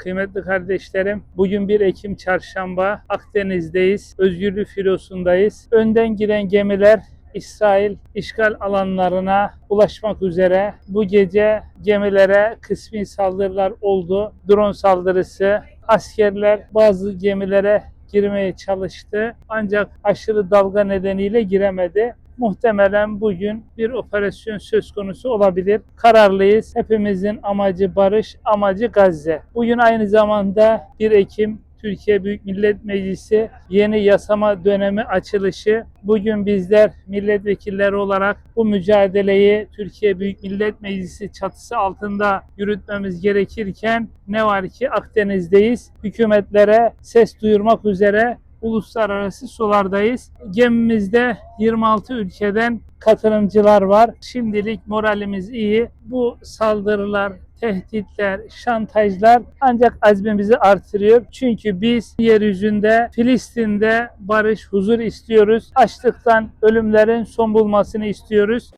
Kıymetli kardeşlerim, bugün 1 Ekim Çarşamba, Akdeniz'deyiz, Özgürlük Filosu'ndayız. Önden giden gemiler İsrail işgal alanlarına ulaşmak üzere. Bu gece gemilere kısmi saldırılar oldu. Drone saldırısı, askerler bazı gemilere girmeye çalıştı ancak aşırı dalga nedeniyle giremedi. Muhtemelen bugün bir operasyon söz konusu olabilir. Kararlıyız. Hepimizin amacı barış, amacı Gazze. Bugün aynı zamanda 1 Ekim Türkiye Büyük Millet Meclisi yeni yasama dönemi açılışı. Bugün bizler milletvekilleri olarak bu mücadeleyi Türkiye Büyük Millet Meclisi çatısı altında yürütmemiz gerekirken ne var ki Akdeniz'deyiz. Hükümetlere ses duyurmak üzere uluslararası sulardayız. Gemimizde 26 ülkeden katılımcılar var. Şimdilik moralimiz iyi. Bu saldırılar, tehditler, şantajlar ancak azmimizi artırıyor. Çünkü biz yeryüzünde Filistin'de barış, huzur istiyoruz. Açlıktan ölümlerin son bulmasını istiyoruz.